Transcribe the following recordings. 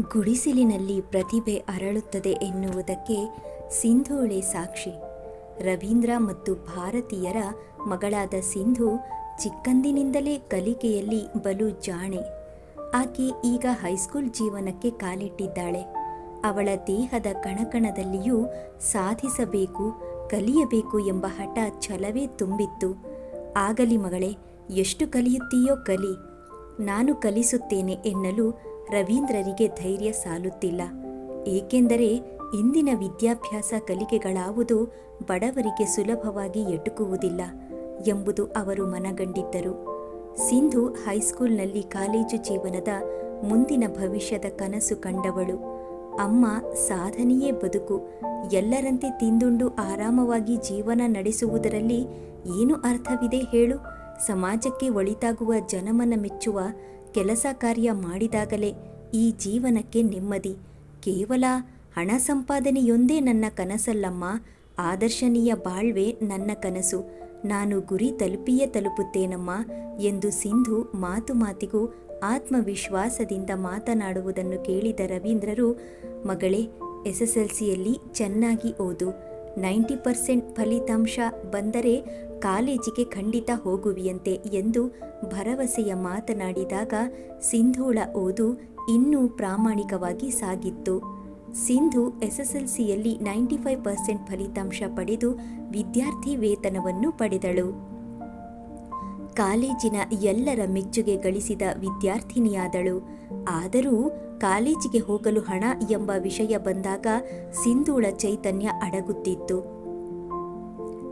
ಗುಡಿಸಿಲಿನಲ್ಲಿ ಪ್ರತಿಭೆ ಅರಳುತ್ತದೆ ಎನ್ನುವುದಕ್ಕೆ ಸಿಂಧೂಳೆ ಸಾಕ್ಷಿ. ರವೀಂದ್ರ ಮತ್ತು ಭಾರತೀಯರ ಮಗಳಾದ ಸಿಂಧು ಚಿಕ್ಕಂದಿನಿಂದಲೇ ಕಲಿಕೆಯಲ್ಲಿ ಬಲು ಜಾಣೆ. ಆಕೆ ಈಗ ಹೈಸ್ಕೂಲ್ ಜೀವನಕ್ಕೆ ಕಾಲಿಟ್ಟಿದ್ದಾಳೆ. ಅವಳ ದೇಹದ ಕಣಕಣದಲ್ಲಿಯೂ ಸಾಧಿಸಬೇಕು, ಕಲಿಯಬೇಕು ಎಂಬ ಹಠ ಛಲವೇ ತುಂಬಿತ್ತು. ಆಗಲಿ ಮಗಳೇ, ಎಷ್ಟು ಕಲಿಯುತ್ತೀಯೋ ಕಲಿ. ನಾನು ಕಲಿಸುತ್ತೇನೆ ಎನ್ನಲು ರವೀಂದ್ರರಿಗೆ ಧೈರ್ಯ ಸಾಲುತ್ತಿಲ್ಲ. ಏಕೆಂದರೆ ಇಂದಿನ ವಿದ್ಯಾಭ್ಯಾಸ ಕಲಿಕೆಗಳಾವುದು ಬಡವರಿಗೆ ಸುಲಭವಾಗಿ ಎಟುಕುವುದಿಲ್ಲ ಎಂಬುದು ಅವರು ಮನಗಂಡಿದ್ದರು. ಸಿಂಧು ಹೈಸ್ಕೂಲ್ನಲ್ಲಿ ಕಾಲೇಜು ಜೀವನದ ಮುಂದಿನ ಭವಿಷ್ಯದ ಕನಸು ಕಂಡವಳು. ಅಮ್ಮ ಸಾಧನೆಯೇ ಬದುಕು, ಎಲ್ಲರಂತೆ ತಿಂದುಂಡು ಆರಾಮವಾಗಿ ಜೀವನ ನಡೆಸುವುದರಲ್ಲಿ ಏನು ಅರ್ಥವಿದೆ ಹೇಳು? ಸಮಾಜಕ್ಕೆ ಒಳಿತಾಗುವ ಜನಮನ ಮೆಚ್ಚುವ ಕೆಲಸ ಕಾರ್ಯ ಮಾಡಿದಾಗಲೇ ಈ ಜೀವನಕ್ಕೆ ನೆಮ್ಮದಿ. ಕೇವಲ ಹಣ ಸಂಪಾದನೆಯೊಂದೇ ನನ್ನ ಕನಸಲ್ಲಮ್ಮ. ಆದರ್ಶನೀಯ ಬಾಳ್ವೆ ನನ್ನ ಕನಸು. ನಾನು ಗುರಿ ತಲುಪಿಯೇ ತಲುಪುತ್ತೇನಮ್ಮ ಎಂದು ಸಿಂಧು ಮಾತು ಮಾತಿಗೂ ಆತ್ಮವಿಶ್ವಾಸದಿಂದ ಮಾತನಾಡುವುದನ್ನು ಕೇಳಿದ ರವೀಂದ್ರರು, ಮಗಳೇ, ಎಸ್ ಎಸ್ ಚೆನ್ನಾಗಿ ಓದು. ನೈಂಟಿ ಪರ್ಸೆಂಟ್ ಫಲಿತಾಂಶ ಬಂದರೆ ಕಾಲೇಜಿಗೆ ಖಂಡಿತ ಹೋಗುವಿಯಂತೆ ಎಂದು ಭರವಸೆಯ ಮಾತನಾಡಿದಾಗ ಸಿಂಧೂಳ ಓದು ಇನ್ನೂ ಪ್ರಾಮಾಣಿಕವಾಗಿ ಸಾಗಿತ್ತು. ಸಿಂಧು ಎಸ್ಎಸ್ಎಲ್ಸಿಯಲ್ಲಿ ನೈಂಟಿ ಫೈವ್ ಪರ್ಸೆಂಟ್ ಫಲಿತಾಂಶ ಪಡೆದು ವಿದ್ಯಾರ್ಥಿ ವೇತನವನ್ನು ಪಡೆದಳು. ಕಾಲೇಜಿನ ಎಲ್ಲರ ಮೆಚ್ಚುಗೆ ಗಳಿಸಿದ ವಿದ್ಯಾರ್ಥಿನಿಯಾದಳು. ಆದರೂ ಕಾಲೇಜಿಗೆ ಹೋಗಲು ಹಣ ಎಂಬ ವಿಷಯ ಬಂದಾಗ ಸಿಂಧೂಳ ಚೈತನ್ಯ ಅಡಗುತ್ತಿತ್ತು.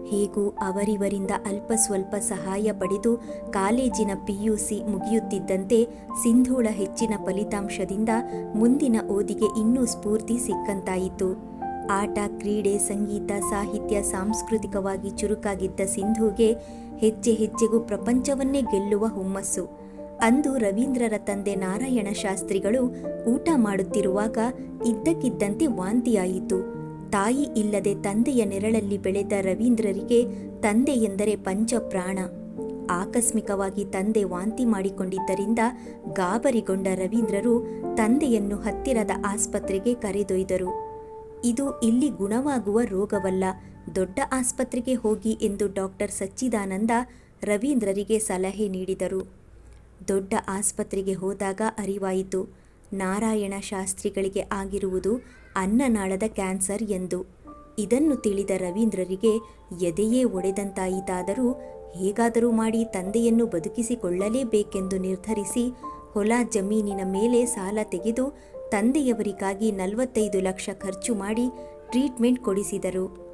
ಹೇಗೂ ಅವರಿವರಿಂದ ಅಲ್ಪ ಸ್ವಲ್ಪ ಸಹಾಯ ಪಡೆದು ಕಾಲೇಜಿನ ಪಿಯುಸಿ ಮುಗಿಯುತ್ತಿದ್ದಂತೆ ಸಿಂಧೂಳ ಹೆಚ್ಚಿನ ಫಲಿತಾಂಶದಿಂದ ಮುಂದಿನ ಓದಿಗೆ ಇನ್ನೂ ಸ್ಫೂರ್ತಿ ಸಿಕ್ಕಂತಾಯಿತು. ಆಟ, ಕ್ರೀಡೆ, ಸಂಗೀತ, ಸಾಹಿತ್ಯ ಸಾಂಸ್ಕೃತಿಕವಾಗಿ ಚುರುಕಾಗಿದ್ದ ಸಿಂಧುಗೆ ಹೆಜ್ಜೆ ಹೆಜ್ಜೆಗೂ ಪ್ರಪಂಚವನ್ನೇ ಗೆಲ್ಲುವ ಹುಮ್ಮಸ್ಸು. ಅಂದು ರವೀಂದ್ರರ ತಂದೆ ನಾರಾಯಣ ಶಾಸ್ತ್ರಿಗಳು ಊಟ ಮಾಡುತ್ತಿರುವಾಗ ಇದ್ದಕ್ಕಿದ್ದಂತೆ ವಾಂತಿಯಾಯಿತು. ತಾಯಿ ಇಲ್ಲದೆ ತಂದೆಯ ನೆರಳಲ್ಲಿ ಬೆಳೆದ ರವೀಂದ್ರರಿಗೆ ತಂದೆ ಎಂದರೆ ಪಂಚಪ್ರಾಣ. ಆಕಸ್ಮಿಕವಾಗಿ ತಂದೆ ವಾಂತಿ ಮಾಡಿಕೊಂಡಿದ್ದರಿಂದ ಗಾಬರಿಗೊಂಡ ರವೀಂದ್ರರು ತಂದೆಯನ್ನು ಹತ್ತಿರದ ಆಸ್ಪತ್ರೆಗೆ ಕರೆದೊಯ್ದರು. ಇದು ಇಲ್ಲಿ ಗುಣವಾಗುವ ರೋಗವಲ್ಲ ದೊಡ್ಡ ಆಸ್ಪತ್ರೆಗೆ ಹೋಗಿ ಎಂದು ಡಾಕ್ಟರ್ ಸಚ್ಚಿದಾನಂದ ರವೀಂದ್ರರಿಗೆ ಸಲಹೆ ನೀಡಿದರು. ದೊಡ್ಡ ಆಸ್ಪತ್ರೆಗೆ ಹೋದಾಗ ಅರಿವಾಯಿತು. ನಾರಾಯಣ ಶಾಸ್ತ್ರಿಗಳಿಗೆ ಆಗಿರುವುದು ಅನ್ನನಾಳದ ಕ್ಯಾನ್ಸರ್ ಎಂದು. ಇದನ್ನು ತಿಳಿದ ರವೀಂದ್ರರಿಗೆ ಎದೆಯೇ ಒಡೆದಂತಾಯಿತಾದರೂ ಹೇಗಾದರೂ ಮಾಡಿ ತಂದೆಯನ್ನು ಬದುಕಿಸಿಕೊಳ್ಳಲೇಬೇಕೆಂದು ನಿರ್ಧರಿಸಿ ಹೊಲ ಜಮೀನಿನ ಮೇಲೆ ಸಾಲ ತೆಗೆದು ತಂದೆಯವರಿಗಾಗಿ ನಲವತ್ತೈದು ಲಕ್ಷ ಖರ್ಚು ಮಾಡಿ ಟ್ರೀಟ್ಮೆಂಟ್ ಕೊಡಿಸಿದರು.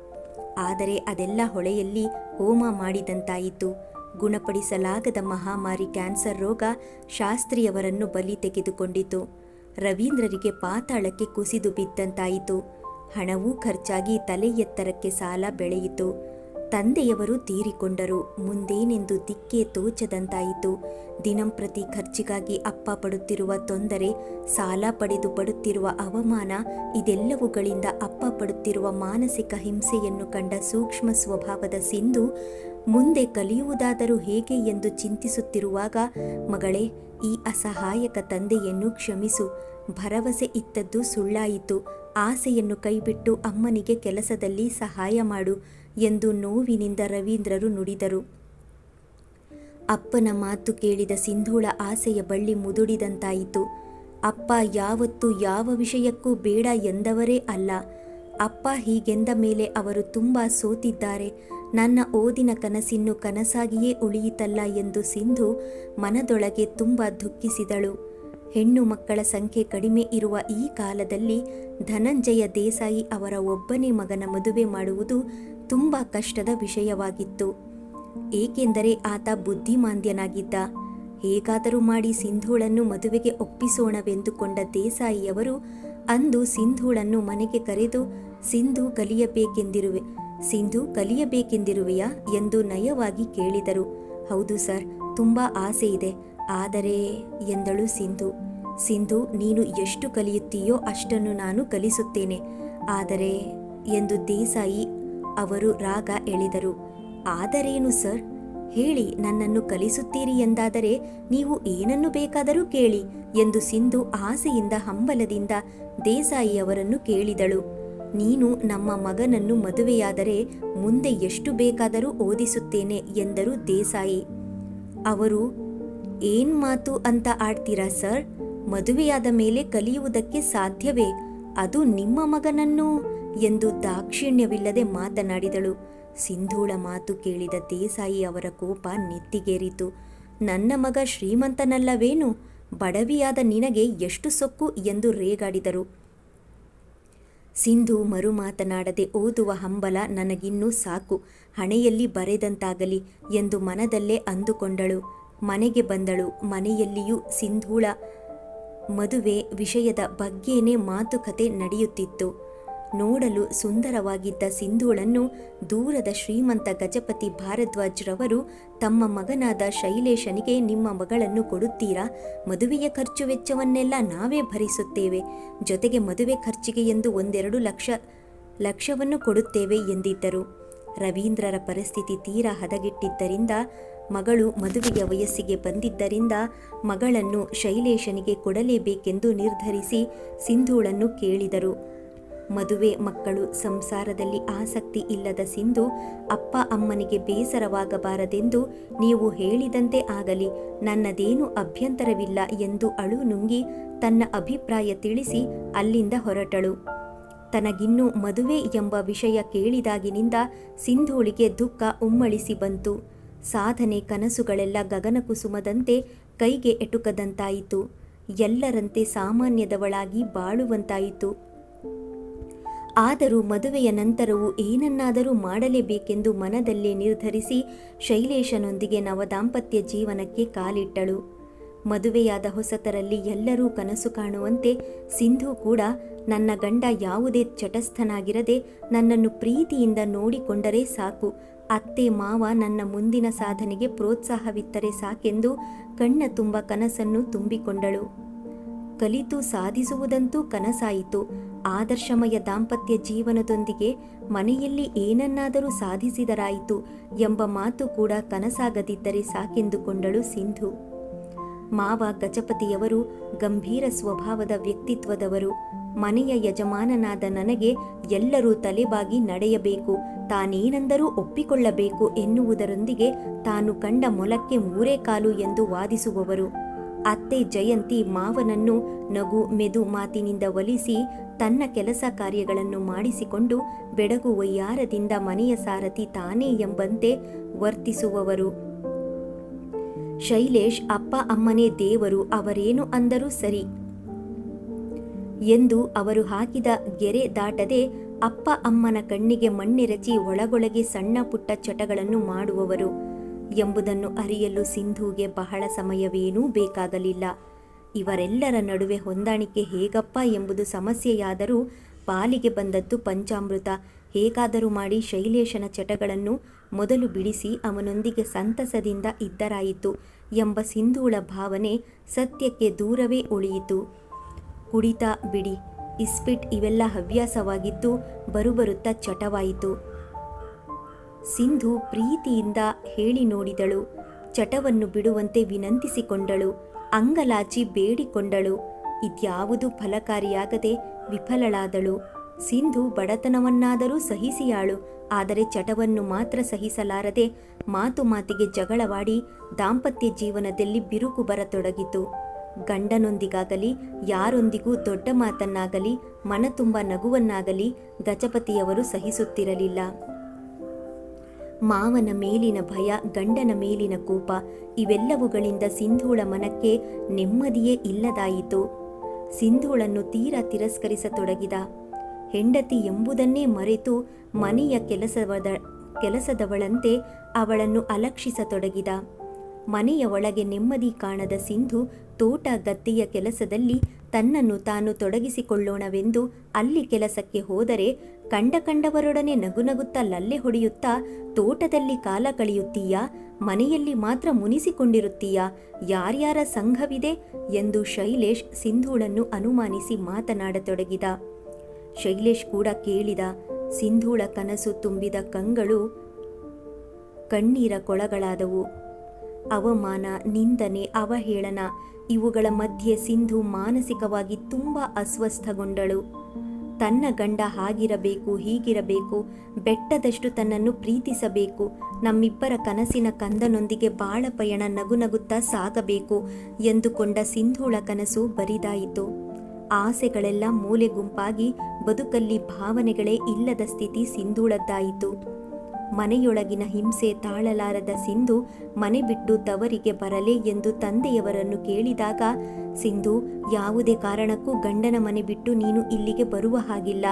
ಆದರೆ ಅದೆಲ್ಲ ಹೊಳೆಯಲ್ಲಿ ಹೋಮ ಮಾಡಿದಂತಾಯಿತು. ಗುಣಪಡಿಸಲಾಗದ ಮಹಾಮಾರಿ ಕ್ಯಾನ್ಸರ್ ರೋಗ ಶಾಸ್ತ್ರಿಯವರನ್ನು ಬಲಿ ತೆಗೆದುಕೊಂಡಿತು. ರವೀಂದ್ರರಿಗೆ ಪಾತಾಳಕ್ಕೆ ಕುಸಿದು ಬಿದ್ದಂತಾಯಿತು. ಹಣವೂ ಖರ್ಚಾಗಿ ತಲೆ ಎತ್ತರಕ್ಕೆ ಸಾಲ ಬೆಳೆಯಿತು. ತಂದೆಯವರು ತೀರಿಕೊಂಡರು. ಮುಂದೇನೆಂದು ದಿಕ್ಕೇ ತೋಚದಂತಾಯಿತು. ದಿನಂಪ್ರತಿ ಖರ್ಚಿಗಾಗಿ ಅಪ್ಪ ಪಡುತ್ತಿರುವ ತೊಂದರೆ, ಸಾಲ ಪಡೆದು ಪಡುತ್ತಿರುವ ಅವಮಾನ, ಇದೆಲ್ಲವುಗಳಿಂದ ಅಪ್ಪ ಪಡುತ್ತಿರುವ ಮಾನಸಿಕ ಹಿಂಸೆಯನ್ನು ಕಂಡ ಸೂಕ್ಷ್ಮ ಸ್ವಭಾವದ ಸಿಂಧು ಮುಂದೆ ಕಲಿಯುವುದಾದರೂ ಹೇಗೆ ಎಂದು ಚಿಂತಿಸುತ್ತಿರುವಾಗ, ಮಗಳೇ, ಈ ಅಸಹಾಯಕ ತಂದೆಯನ್ನು ಕ್ಷಮಿಸು. ಭರವಸೆ ಇತ್ತದ್ದು ಸುಳ್ಳಾಯಿತು. ಆಸೆಯನ್ನು ಕೈಬಿಟ್ಟು ಅಮ್ಮನಿಗೆ ಕೆಲಸದಲ್ಲಿ ಸಹಾಯ ಮಾಡು. ಎಂದು ನೋವಿನಿಂದ ರವೀಂದ್ರರು ನುಡಿದರು. ಅಪ್ಪನ ಮಾತು ಕೇಳಿದ ಸಿಂಧೂಳ ಆಸೆಯ ಬಳ್ಳಿ ಮುದುಡಿದಂತಾಯಿತು. ಅಪ್ಪ, ಯಾವತ್ತೂ ಯಾವ ವಿಷಯಕ್ಕೂ ಬೇಡ ಎಂದವರೇ ಅಲ್ಲ. ಅಪ್ಪ ಹೀಗೆಂದ ಮೇಲೆ ಅವರು ತುಂಬ ಸೋತಿದ್ದಾರೆ. ನನ್ನ ಓದಿನ ಕನಸಿನ್ನು ಕನಸಾಗಿಯೇ ಉಳಿಯಿತಲ್ಲ ಎಂದು ಸಿಂಧು ಮನದೊಳಗೆ ತುಂಬ ದುಃಖಿಸಿದಳು. ಹೆಣ್ಣು ಮಕ್ಕಳ ಸಂಖ್ಯೆ ಕಡಿಮೆ ಇರುವ ಈ ಕಾಲದಲ್ಲಿ ಧನಂಜಯ ದೇಸಾಯಿ ಅವರ ಒಬ್ಬನೇ ಮಗನ ಮದುವೆ ಮಾಡುವುದು ತುಂಬ ಕಷ್ಟದ ವಿಷಯವಾಗಿತ್ತು. ಏಕೆಂದರೆ ಆತ ಬುದ್ಧಿಮಾಂದ್ಯನಾಗಿದ್ದ. ಹೇಗಾದರೂ ಮಾಡಿ ಸಿಂಧೂಳನ್ನು ಮದುವೆಗೆ ಒಪ್ಪಿಸೋಣವೆಂದುಕೊಂಡ ದೇಸಾಯಿಯವರು ಅಂದು ಸಿಂಧೂಳನ್ನು ಮನೆಗೆ ಕರೆದು, ಸಿಂಧು ಕಲಿಯಬೇಕೆಂದಿರುವೆ, ಸಿಂಧು ಕಲಿಯಬೇಕೆಂದಿರುವೆಯಾ? ಎಂದು ನಯವಾಗಿ ಕೇಳಿದರು. ಹೌದು ಸರ್, ತುಂಬ ಆಸೆ ಇದೆ. ಆದರೆ, ಎಂದಳು ಸಿಂಧು ಸಿಂಧು, ನೀನು ಎಷ್ಟು ಕಲಿಯುತ್ತೀಯೋ ಅಷ್ಟನ್ನು ನಾನು ಕಲಿಸುತ್ತೇನೆ. ಆದರೆ, ಎಂದು ದೇಸಾಯಿ ಅವರು ರಾಗ ಎಳೆದರು. ಆದರೇನು ಸರ್? ಹೇಳಿ ನನ್ನನ್ನು ಕಲಿಸುತ್ತೀರಿ ಎಂದಾದರೆ ನೀವು ಏನನ್ನು ಬೇಕಾದರೂ ಕೇಳಿ ಎಂದು ಸಿಂಧು ಆಸೆಯಿಂದ ಹಂಬಲದಿಂದ ದೇಸಾಯಿಯವರನ್ನು ಕೇಳಿದಳು. ನೀನು ನಮ್ಮ ಮಗನನ್ನು ಮದುವೆಯಾದರೆ ಮುಂದೆ ಎಷ್ಟು ಬೇಕಾದರೂ ಓದಿಸುತ್ತೇನೆ ಎಂದರು ದೇಸಾಯಿ. ಅವರು ಏನ್ ಮಾತು ಅಂತ ಆಡ್ತೀರಾ ಸರ್? ಮದುವೆಯಾದ ಮೇಲೆ ಕಲಿಯುವುದಕ್ಕೆ ಸಾಧ್ಯವೇ? ಅದು ನಿಮ್ಮ ಮಗನನ್ನು? ಎಂದು ದಾಕ್ಷಿಣ್ಯವಿಲ್ಲದೆ ಮಾತನಾಡಿದಳು. ಸಿಂಧೂಳ ಮಾತು ಕೇಳಿದ ದೇಸಾಯಿ ಅವರ ಕೋಪ ನೆತ್ತಿಗೇರಿತು. ನನ್ನ ಮಗ ಶ್ರೀಮಂತನಲ್ಲವೇನು? ಬಡವಿಯಾದ ನಿನಗೆ ಎಷ್ಟು ಸೊಕ್ಕು ಎಂದು ರೇಗಾಡಿದರು. ಸಿಂಧು ಮರು ಮಾತನಾಡದೆ ಓದುವ ಹಂಬಲ ನನಗಿನ್ನೂ ಸಾಕು. ಹಣೆಯಲ್ಲಿ ಬರೆದಂತಾಗಲಿ ಎಂದು ಮನದಲ್ಲೇ ಅಂದುಕೊಂಡಳು. ಮನೆಗೆ ಬಂದಳು. ಮನೆಯಲ್ಲಿಯೂ ಸಿಂಧೂಳ ಮದುವೆ ವಿಷಯದ ಬಗ್ಗೆನೇ ಮಾತುಕತೆ ನಡೆಯುತ್ತಿತ್ತು. ನೋಡಲು ಸುಂದರವಾಗಿದ್ದ ಸಿಂಧೂಳನ್ನು ದೂರದ ಶ್ರೀಮಂತ ಗಜಪತಿ ಭಾರದ್ವಾಜ್ರವರು ತಮ್ಮ ಮಗನಾದ ಶೈಲೇಶನಿಗೆ ನಿಮ್ಮ ಮಗಳನ್ನು ಕೊಡುತ್ತೀರಾ? ಮದುವೆಯ ಖರ್ಚು ವೆಚ್ಚವನ್ನೆಲ್ಲ ನಾವೇ ಭರಿಸುತ್ತೇವೆ. ಜೊತೆಗೆ ಮದುವೆ ಖರ್ಚಿಗೆ ಎಂದು ಒಂದೆರಡು ಲಕ್ಷ, ಲಕ್ಷವನ್ನು ಕೊಡುತ್ತೇವೆ ಎಂದಿದ್ದರು. ರವೀಂದ್ರರ ಪರಿಸ್ಥಿತಿ ತೀರಾ ಹದಗೆಟ್ಟಿದ್ದರಿಂದ, ಮಗಳು ಮದುವೆಯ ವಯಸ್ಸಿಗೆ ಬಂದಿದ್ದರಿಂದ ಮಗಳನ್ನು ಶೈಲೇಶನಿಗೆ ಕೊಡಲೇಬೇಕೆಂದು ನಿರ್ಧರಿಸಿ ಸಿಂಧೂಳನ್ನು ಕೇಳಿದರು. ಮದುವೆ ಮಕ್ಕಳು ಸಂಸಾರದಲ್ಲಿ ಆಸಕ್ತಿ ಇಲ್ಲದ ಸಿಂಧು ಅಪ್ಪ ಅಮ್ಮನಿಗೆ ಬೇಸರವಾಗಬಾರದೆಂದು ನೀವು ಹೇಳಿದಂತೆ ಆಗಲಿ ನನ್ನದೇನು ಅಭ್ಯಂತರವಿಲ್ಲ ಎಂದು ಅಳು ನುಂಗಿ ತನ್ನ ಅಭಿಪ್ರಾಯ ತಿಳಿಸಿ ಅಲ್ಲಿಂದ ಹೊರಟಳು. ತನಗಿನ್ನೂ ಮದುವೆ ಎಂಬ ವಿಷಯ ಕೇಳಿದಾಗಿನಿಂದ ಸಿಂಧೂಳಿಗೆ ದುಃಖ ಉಮ್ಮಳಿಸಿ ಬಂತು. ಸಾಧನೆ ಕನಸುಗಳೆಲ್ಲ ಗಗನಕುಸುಮದಂತೆ ಕೈಗೆ ಎಟುಕದಂತಾಯಿತು. ಎಲ್ಲರಂತೆ ಸಾಮಾನ್ಯದವಳಾಗಿ ಬಾಳುವಂತಾಯಿತು. ಆದರೂ ಮದುವೆಯ ನಂತರವೂ ಏನನ್ನಾದರೂ ಮಾಡಲೇಬೇಕೆಂದು ಮನದಲ್ಲೇ ನಿರ್ಧರಿಸಿ ಶೈಲೇಶನೊಂದಿಗೆ ನವದಾಂಪತ್ಯ ಜೀವನಕ್ಕೆ ಕಾಲಿಟ್ಟಳು. ಮದುವೆಯಾದ ಹೊಸತರಲ್ಲಿ ಎಲ್ಲರೂ ಕನಸು ಕಾಣುವಂತೆ ಸಿಂಧು ಕೂಡ ನನ್ನ ಗಂಡ ಯಾವುದೇ ಚಟಸ್ಥನಾಗಿರದೆ ನನ್ನನ್ನು ಪ್ರೀತಿಯಿಂದ ನೋಡಿಕೊಂಡರೆ ಸಾಕು. ಅತ್ತೆ ಮಾವ ನನ್ನ ಮುಂದಿನ ಸಾಧನೆಗೆ ಪ್ರೋತ್ಸಾಹವಿತ್ತರೆ ಸಾಕೆಂದು ಕಣ್ಣ ತುಂಬ ಕನಸನ್ನು ತುಂಬಿಕೊಂಡಳು. ಕಲಿತು ಸಾಧಿಸುವುದಂತೂ ಕನಸಾಯಿತು. ಆದರ್ಶಮಯ ದಾಂಪತ್ಯ ಜೀವನದೊಂದಿಗೆ ಮನೆಯಲ್ಲಿ ಏನನ್ನಾದರೂ ಸಾಧಿಸಿದರಾಯಿತು ಎಂಬ ಮಾತು ಕೂಡ ಕನಸಾಗದಿದ್ದರೆ ಸಾಕೆಂದುಕೊಂಡಳು ಸಿಂಧು. ಮಾವ ಗಜಪತಿಯವರು ಗಂಭೀರ ಸ್ವಭಾವದ ವ್ಯಕ್ತಿತ್ವದವರು. ಮನೆಯ ಯಜಮಾನನಾದ ನನಗೆ ಎಲ್ಲರೂ ತಲೆಬಾಗಿ ನಡೆಯಬೇಕು, ತಾನೇನೆಂದರೂ ಒಪ್ಪಿಕೊಳ್ಳಬೇಕು ಎನ್ನುವುದರೊಂದಿಗೆ ತಾನು ಕಂಡ ಮೊಲಕ್ಕೆ ಮೂರೇ ಕಾಲು ಎಂದು ವಾದಿಸುವವರು. ಅತ್ತೆ ಜಯಂತಿ ಮಾವನನ್ನು ನಗು ಮೆದು ಮಾತಿನಿಂದ ಒಲಿಸಿ ತನ್ನ ಕೆಲಸ ಕಾರ್ಯಗಳನ್ನು ಮಾಡಿಸಿಕೊಂಡು ಬೆಡಗು ವೈಯಾರದಿಂದ ಮನೆಯ ಸಾರಥಿ ತಾನೇ ಎಂಬಂತೆ ವರ್ತಿಸುವವರು. ಶೈಲೇಶ್ ಅಪ್ಪ ಅಮ್ಮನೇ ದೇವರು ಅವರೇನು ಅಂದರೂ ಸರಿ ಎಂದು ಅವರು ಹಾಕಿದ ಗೆರೆ ದಾಟದೆ ಅಪ್ಪ ಅಮ್ಮನ ಕಣ್ಣಿಗೆ ಮಣ್ಣೆರಚಿ ಒಳಗೊಳಗೆ ಸಣ್ಣ ಪುಟ್ಟ ಚಟಗಳನ್ನು ಮಾಡುವವರು. ಎಂಬುದನ್ನು ಅರಿಯಲು ಸಿಂಧುಗೆ ಬಹಳ ಸಮಯವೇನೂ ಬೇಕಾಗಲಿಲ್ಲ. ಇವರೆಲ್ಲರ ನಡುವೆ ಹೊಂದಾಣಿಕೆ ಹೇಗಪ್ಪ ಎಂಬುದು ಸಮಸ್ಯೆಯಾದರೂ ಪಾಲಿಗೆ ಬಂದದ್ದು ಪಂಚಾಮೃತ. ಹೇಗಾದರೂ ಮಾಡಿ ಶೈಲೇಶನ ಚಟಗಳನ್ನು ಮೊದಲು ಬಿಡಿಸಿ ಅವನೊಂದಿಗೆ ಸಂತಸದಿಂದ ಇದ್ದರಾಯಿತು ಎಂಬ ಸಿಂಧೂಳ ಭಾವನೆ ಸತ್ಯಕ್ಕೆ ದೂರವೇ ಉಳಿಯಿತು. ಕುಡಿತ ಬಿಡಿ, ಇಸ್ಪಿಟ್ ಇವೆಲ್ಲ ಹವ್ಯಾಸವಾಗಿದ್ದು ಬರುಬರುತ್ತಾ ಚಟವಾಯಿತು. ಸಿಂಧು ಪ್ರೀತಿಯಿಂದ ಹೇಳಿ ನೋಡಿದಳು. ಚಟವನ್ನು ಬಿಡುವಂತೆ ವಿನಂತಿಸಿಕೊಂಡಳು. ಅಂಗಲಾಚಿ ಬೇಡಿಕೊಂಡಳು. ಇದ್ಯಾವುದು ಫಲಕಾರಿಯಾಗದೆ ವಿಫಲಳಾದಳು. ಸಿಂಧು ಬಡತನವನ್ನಾದರೂ ಸಹಿಸಿಯಾಳು. ಆದರೆ ಚಟವನ್ನು ಮಾತ್ರ ಸಹಿಸಲಾರದೆ ಮಾತು ಮಾತಿಗೆ ಜಗಳವಾಡಿ ದಾಂಪತ್ಯ ಜೀವನದಲ್ಲಿ ಬಿರುಕು ಬರತೊಡಗಿತು. ಗಂಡನೊಂದಿಗಾಗಲಿ, ಯಾರೊಂದಿಗೂ ದೊಡ್ಡ ಮಾತನ್ನಾಗಲಿ, ಮನತುಂಬ ನಗುವನ್ನಾಗಲಿ ಗಜಪತಿಯವರು ಸಹಿಸುತ್ತಿರಲಿಲ್ಲ. ಮಾವನ ಮೇಲಿನ ಭಯ, ಗಂಡನ ಮೇಲಿನ ಕೋಪ, ಇವೆಲ್ಲವುಗಳಿಂದ ಸಿಂಧೂಳ ಮನಕ್ಕೆ ನೆಮ್ಮದಿಯೇ ಇಲ್ಲದಾಯಿತು. ಸಿಂಧೂಳನ್ನು ತೀರಾ ತಿರಸ್ಕರಿಸತೊಡಗಿದ. ಹೆಂಡತಿ ಎಂಬುದನ್ನೇ ಮರೆತು ಮನೆಯ ಕೆಲಸವದ, ಕೆಲಸದವಳಂತೆ ಅವಳನ್ನು ಅಲಕ್ಷಿಸತೊಡಗಿದ. ಮನೆಯ ಒಳಗೆ ನೆಮ್ಮದಿ ಕಾಣದ ಸಿಂಧು ತೋಟ ಗದ್ದೆಯ ಕೆಲಸದಲ್ಲಿ ತನ್ನನ್ನು ತಾನು ತೊಡಗಿಸಿಕೊಳ್ಳೋಣವೆಂದು ಅಲ್ಲಿ ಕೆಲಸಕ್ಕೆ ಹೋದರೆ ಕಂಡ ಕಂಡವರೊಡನೆ ನಗುನಗುತ್ತಾ ಲಲ್ಲೆ ಹೊಡೆಯುತ್ತಾ ತೋಟದಲ್ಲಿ ಕಾಲ ಕಳೆಯುತ್ತೀಯಾ? ಮನೆಯಲ್ಲಿ ಮಾತ್ರ ಮುನಿಸಿಕೊಂಡಿರುತ್ತೀಯಾ? ಯಾರ್ಯಾರ ಸಂಘವಿದೆ? ಎಂದು ಶೈಲೇಶ್ ಸಿಂಧೂಳನ್ನು ಅನುಮಾನಿಸಿ ಮಾತನಾಡತೊಡಗಿದ. ಶೈಲೇಶ್ ಕೂಡ ಕೇಳಿದ. ಸಿಂಧೂಳ ಕನಸು ತುಂಬಿದ ಕಂಗಳು ಕಣ್ಣೀರ ಕೊಳಗಳಾದವು. ಅವಮಾನ, ನಿಂದನೆ, ಅವಹೇಳನ, ಇವುಗಳ ಮಧ್ಯೆ ಸಿಂಧು ಮಾನಸಿಕವಾಗಿ ತುಂಬ ಅಸ್ವಸ್ಥಗೊಂಡಳು. ತನ್ನ ಗಂಡ ಹಾಗಿರಬೇಕು, ಹೀಗಿರಬೇಕು, ಬೆಟ್ಟದಷ್ಟು ತನ್ನನ್ನು ಪ್ರೀತಿಸಬೇಕು, ನಮ್ಮಿಬ್ಬರ ಕನಸಿನ ಕಂದನೊಂದಿಗೆ ಬಾಳ ಪಯಣ ನಗುನಗುತ್ತಾ ಸಾಗಬೇಕು ಎಂದುಕೊಂಡ ಸಿಂಧೂಳ ಕನಸು ಬರಿದಾಯಿತು. ಆಸೆಗಳೆಲ್ಲ ಮೂಲೆ ಗುಂಪಾಗಿ ಬದುಕಲ್ಲಿ ಭಾವನೆಗಳೇ ಇಲ್ಲದ ಸ್ಥಿತಿ ಸಿಂಧೂಳದ್ದಾಯಿತು. ಮನೆಯೊಳಗಿನ ಹಿಂಸೆ ತಾಳಲಾರದ ಸಿಂಧು ಮನೆ ಬಿಟ್ಟು ತವರಿಗೆ ಬರಲೇ ಎಂದು ತಂದೆಯವರನ್ನು ಕೇಳಿದಾಗ, ಸಿಂಧು, ಯಾವುದೇ ಕಾರಣಕ್ಕೂ ಗಂಡನ ಮನೆ ಬಿಟ್ಟು ನೀನು ಇಲ್ಲಿಗೆ ಬರುವ ಹಾಗಿಲ್ಲ.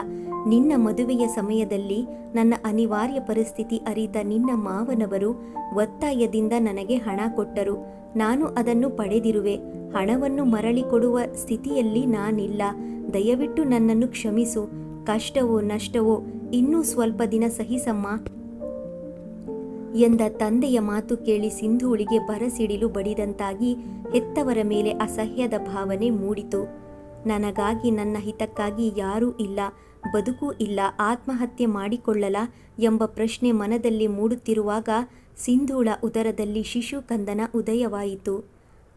ನಿನ್ನ ಮದುವೆಯ ಸಮಯದಲ್ಲಿ ನನ್ನ ಅನಿವಾರ್ಯ ಪರಿಸ್ಥಿತಿ ಅರಿತ ನಿನ್ನ ಮಾವನವರು ಒತ್ತಾಯದಿಂದ ನನಗೆ ಹಣ ಕೊಟ್ಟರು. ನಾನು ಅದನ್ನು ಪಡೆದಿರುವೆ. ಹಣವನ್ನು ಮರಳಿ ಕೊಡುವ ಸ್ಥಿತಿಯಲ್ಲಿ ನಾನಿಲ್ಲ. ದಯವಿಟ್ಟು ನನ್ನನ್ನು ಕ್ಷಮಿಸು. ಕಷ್ಟವೋ ನಷ್ಟವೋ, ಇನ್ನೂ ಸ್ವಲ್ಪ ದಿನ ಸಹಿಸಮ್ಮ. ಎಂದ ತಂದೆಯ ಮಾತು ಕೇಳಿ ಸಿಂಧೂಳಿಗೆ ಬರಸಿಡಿಲು ಬಡಿದಂತಾಗಿ ಹೆತ್ತವರ ಮೇಲೆ ಅಸಹ್ಯದ ಭಾವನೆ ಮೂಡಿತು. ನನಗಾಗಿ ನನ್ನ ಹಿತಕ್ಕಾಗಿ ಯಾರೂ ಇಲ್ಲ, ಬದುಕೂ ಇಲ್ಲ, ಆತ್ಮಹತ್ಯೆ ಮಾಡಿಕೊಳ್ಳಲ ಎಂಬ ಪ್ರಶ್ನೆ ಮನದಲ್ಲಿ ಮೂಡುತ್ತಿರುವಾಗ ಸಿಂಧೂಳ ಉದರದಲ್ಲಿ ಶಿಶು ಕಂದನ ಉದಯವಾಯಿತು.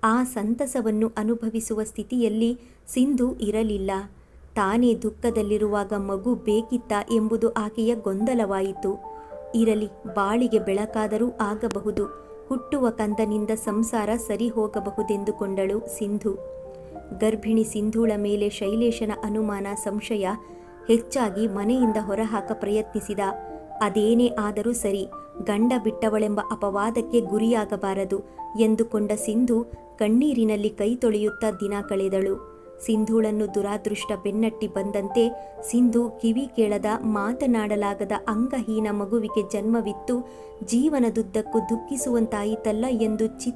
ಆ ಸಂತಸವನ್ನು ಅನುಭವಿಸುವ ಸ್ಥಿತಿಯಲ್ಲಿ ಸಿಂಧು ಇರಲಿಲ್ಲ. ತಾನೇ ದುಃಖದಲ್ಲಿರುವಾಗ ಮಗು ಬೇಕಿತ್ತ ಎಂಬುದು ಆಕೆಯ ಗೊಂದಲವಾಯಿತು. ಇರಲಿ, ಬಾಳಿಗೆ ಬೆಳಕಾದರೂ ಆಗಬಹುದು, ಹುಟ್ಟುವ ಕಂದನಿಂದ ಸಂಸಾರ ಸರಿ ಹೋಗಬಹುದೆಂದುಕೊಂಡಳು ಸಿಂಧು. ಗರ್ಭಿಣಿ ಸಿಂಧೂಳ ಮೇಲೆ ಶೈಲೇಶನ ಅನುಮಾನ ಸಂಶಯ ಹೆಚ್ಚಾಗಿ ಮನೆಯಿಂದ ಹೊರಹಾಕ ಪ್ರಯತ್ನಿಸಿದ. ಅದೇನೇ ಆದರೂ ಸರಿ, ಗಂಡ ಬಿಟ್ಟವಳೆಂಬ ಅಪವಾದಕ್ಕೆ ಗುರಿಯಾಗಬಾರದು ಎಂದುಕೊಂಡ ಸಿಂಧು ಕಣ್ಣೀರಿನಲ್ಲಿ ಕೈ ತೊಳೆಯುತ್ತಾ ದಿನ ಕಳೆದಳು. ಸಿಂಧೂಳನ್ನು ದುರಾದೃಷ್ಟ ಬೆನ್ನಟ್ಟಿ ಬಂದಂತೆ ಸಿಂಧು ಕಿವಿ ಕೇಳದ, ಮಾತನಾಡಲಾಗದ ಅಂಗಹೀನ ಮಗುವಿಗೆ ಜನ್ಮವಿತ್ತು. ಜೀವನದುದ್ದಕ್ಕೂ ದುಃಖಿಸುವಂತಾಯಿತಲ್ಲ ಎಂದು ಚಿ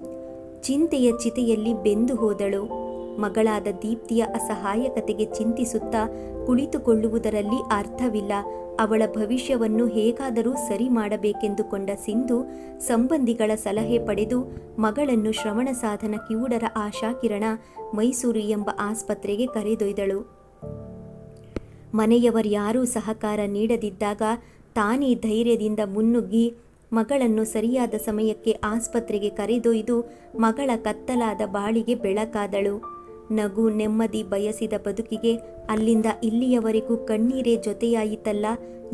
ಚಿಂತೆಯ ಚಿತೆಯಲ್ಲಿ ಬೆಂದು ಹೋದಳು. ಮಗಳಾದ ದೀಪ್ತಿಯ ಅಸಹಾಯಕತೆಗೆ ಚಿಂತಿಸುತ್ತಾ ಕುಳಿತುಕೊಳ್ಳುವುದರಲ್ಲಿ ಅರ್ಥವಿಲ್ಲ. ಅವಳ ಭವಿಷ್ಯವನ್ನು ಹೇಗಾದರೂ ಸರಿ ಮಾಡಬೇಕೆಂದುಕೊಂಡ ಸಿಂಧು ಸಂಬಂಧಿಗಳ ಸಲಹೆ ಪಡೆದು ಮಗಳನ್ನು ಶ್ರವಣ ಸಾಧನ ಕಿವುಡರ ಆಶಾಕಿರಣ ಮೈಸೂರು ಎಂಬ ಆಸ್ಪತ್ರೆಗೆ ಕರೆದೊಯ್ದಳು. ಮನೆಯವರ್ಯಾರೂ ಸಹಕಾರ ನೀಡದಿದ್ದಾಗ ತಾನೇ ಧೈರ್ಯದಿಂದ ಮುನ್ನುಗ್ಗಿ ಮಗಳನ್ನು ಸರಿಯಾದ ಸಮಯಕ್ಕೆ ಆಸ್ಪತ್ರೆಗೆ ಕರೆದೊಯ್ದು ಮಗಳ ಕತ್ತಲಾದ ಬಾಳಿಗೆ ಬೆಳಕಾದಳು. ನಗು ನೆಮ್ಮದಿ ಬಯಸಿದ ಬದುಕಿಗೆ ಅಲ್ಲಿಂದ ಇಲ್ಲಿಯವರೆಗೂ ಕಣ್ಣೀರೇ ಜೊತೆಯಾಯಿತಲ್ಲ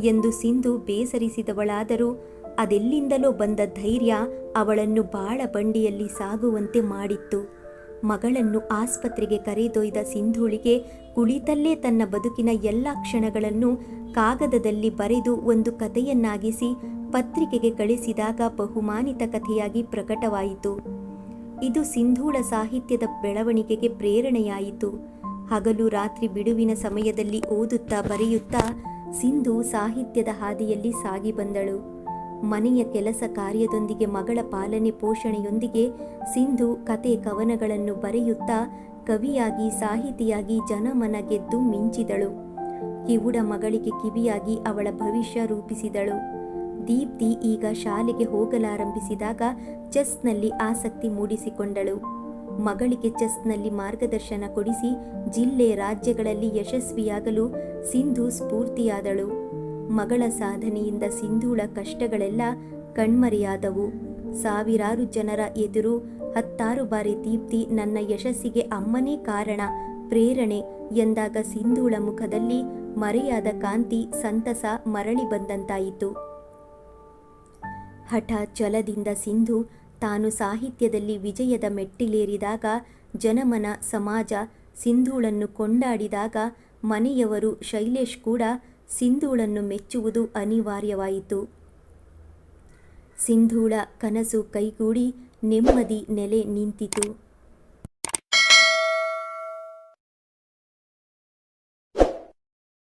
ಎಂದು ಸಿಂಧು ಬೇಸರಿಸಿದವಳಾದರೂ ಅದೆಲ್ಲಿಂದಲೋ ಬಂದ ಧೈರ್ಯ ಅವಳನ್ನು ಬಾಳ ಬಂಡಿಯಲ್ಲಿ ಸಾಗುವಂತೆ ಮಾಡಿತ್ತು. ಮಗಳನ್ನು ಆಸ್ಪತ್ರೆಗೆ ಕರೆದೊಯ್ದ ಸಿಂಧುಳಿಗೆ ಕುಳಿತಲ್ಲೇ ತನ್ನ ಬದುಕಿನ ಎಲ್ಲ ಕ್ಷಣಗಳನ್ನು ಕಾಗದದಲ್ಲಿ ಬರೆದು ಒಂದು ಕಥೆಯನ್ನಾಗಿಸಿ ಪತ್ರಿಕೆಗೆ ಕಳಿಸಿದಾಗ ಬಹುಮಾನಿತ ಕಥೆಯಾಗಿ ಪ್ರಕಟವಾಯಿತು. ಇದು ಸಿಂಧೂಳ ಸಾಹಿತ್ಯದ ಬೆಳವಣಿಗೆಗೆ ಪ್ರೇರಣೆಯಾಯಿತು. ಹಗಲು ರಾತ್ರಿ ಬಿಡುವಿನ ಸಮಯದಲ್ಲಿ ಓದುತ್ತಾ ಬರೆಯುತ್ತಾ ಸಿಂಧು ಸಾಹಿತ್ಯದ ಹಾದಿಯಲ್ಲಿ ಸಾಗಿ ಬಂದಳು. ಮನೆಯ ಕೆಲಸ ಕಾರ್ಯದೊಂದಿಗೆ ಮಗಳ ಪಾಲನೆ ಪೋಷಣೆಯೊಂದಿಗೆ ಸಿಂಧು ಕತೆ ಕವನಗಳನ್ನು ಬರೆಯುತ್ತಾ ಕವಿಯಾಗಿ ಸಾಹಿತಿಯಾಗಿ ಜನಮನ ಗೆದ್ದು ಮಿಂಚಿದಳು. ಕಿವುಡ ಮಗಳಿಗೆ ಕಿವಿಯಾಗಿ ಅವಳ ಭವಿಷ್ಯ ರೂಪಿಸಿದಳು. ದೀಪ್ತಿ ಈಗ ಶಾಲೆಗೆ ಹೋಗಲಾರಂಭಿಸಿದಾಗ ಚೆಸ್ನಲ್ಲಿ ಆಸಕ್ತಿ ಮೂಡಿಸಿಕೊಂಡಳು. ಮಗಳಿಗೆ ಚೆಸ್ನಲ್ಲಿ ಮಾರ್ಗದರ್ಶನ ಕೊಡಿಸಿ ಜಿಲ್ಲೆ ರಾಜ್ಯಗಳಲ್ಲಿ ಯಶಸ್ವಿಯಾಗಲು ಸಿಂಧು ಸ್ಫೂರ್ತಿಯಾದಳು. ಮಗಳ ಸಾಧನೆಯಿಂದ ಸಿಂಧೂಳ ಕಷ್ಟಗಳೆಲ್ಲ ಕಣ್ಮರೆಯಾದವು. ಸಾವಿರಾರು ಜನರ ಎದುರು ಹತ್ತಾರು ಬಾರಿ ದೀಪ್ತಿ ನನ್ನ ಯಶಸ್ಸಿಗೆ ಅಮ್ಮನೇ ಕಾರಣ, ಪ್ರೇರಣೆ ಎಂದಾಗ ಸಿಂಧೂಳ ಮುಖದಲ್ಲಿ ಮರೆಯಾದ ಕಾಂತಿ, ಸಂತಸ ಮರಳಿ ಬಂದಂತಾಯಿತು. ಹಠ ಛಲದಿಂದ ಸಿಂಧು ತಾನು ಸಾಹಿತ್ಯದಲ್ಲಿ ವಿಜಯದ ಮೆಟ್ಟಿಲೇರಿದಾಗ ಜನಮನ ಸಮಾಜ ಸಿಂಧೂಳನ್ನು ಕೊಂಡಾಡಿದಾಗ ಮನೆಯವರು ಶೈಲೇಶ್ ಕೂಡ ಸಿಂಧೂಳನ್ನು ಮೆಚ್ಚುವುದು ಅನಿವಾರ್ಯವಾಯಿತು. ಸಿಂಧೂಳ ಕನಸು ಕೈಗೂಡಿ ನೆಮ್ಮದಿ ನೆಲೆ ನಿಂತಿತು.